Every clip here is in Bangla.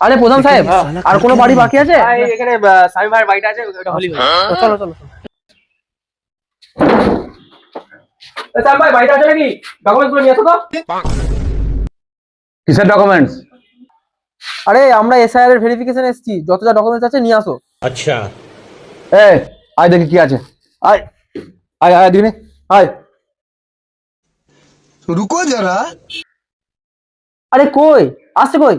আরে প্রধান সাহেব আর কোনো বাড়ি বাকি আছে? এখানে স্বামী ভাইয়ের বাড়িটা আছে হ্যাঁ। চলো চলো ডকুমেন্টস আরে আমরা এর ভেরিফিকেশন যত যা ডকুমেন্টস আছে নিয়ে আসো। আচ্ছা। আয় দেখি কি আছে। আয় আয় আয় আয়। আরে কই? আসছে কই?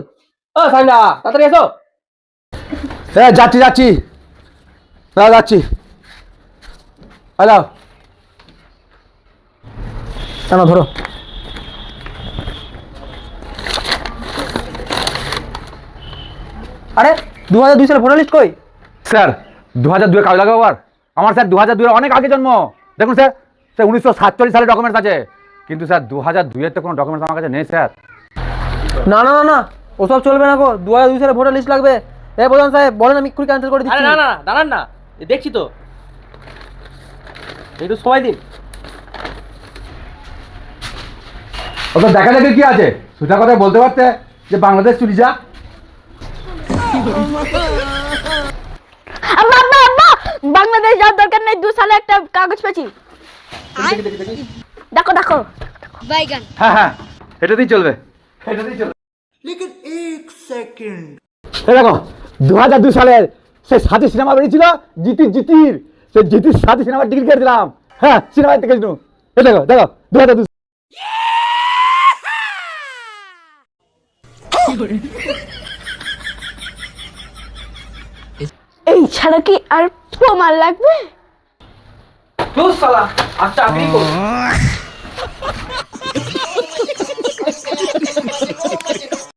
ও দা তাড়াতাড়ি এসো। এ যাচ্ছি যাচ্ছি। দাদা যাচ্ছি। হ্যালো। কেন ধরো। আরে দু হাজার দুই সালে ভোটার লিস্ট কই? স্যার দু হাজার দুয়ে কাজ লাগাবো আবার। আমার স্যার দু হাজার দুয়ের অনেক আগে জন্ম। দেখুন স্যার স্যার উনিশশো সাতচল্লিশ সালে ডকুমেন্টস আছে। কিন্তু স্যার দু হাজার দুইয়ের তো কোনো ডকুমেন্টস আমার কাছে নেই স্যার। না না না না। ওসব চলবে না গো দু হাজার দুই সালে ভোটার লিস্ট লাগবে এ প্রধান সাহেব বলেন আমি এক্ষুনি ক্যান্সেল করে আরে দিচ্ছি না না দাঁড়ান না এ দেখছি তো একটু সময় দিন ওটা দেখা দেখে কি আছে সোজা কথা বলতে পারতে যে বাংলাদেশ চুরি যা আব্বা আব্বা আব্বা বাংলাদেশ যাওয়ার দরকার নেই দু সালে একটা কাগজ পেয়েছি দেখো দেখো बैगन হ্যাঁ হ্যাঁ এটাতেই চলবে এটাতেই চলবে এই দেখো দু হাজার দুই সালের সেই সাথী সিনেমা বেরিয়েছিল জিতির জিতির। সেই জিতির সাথী সিনেমার টিকিট কেটে দিলাম। হ্যাঁ সিনেমা দেখে গেছিল দেখো দেখো দু হাজার দুই এই ছাড়া কি আর প্রমাণ লাগবে? চাকরি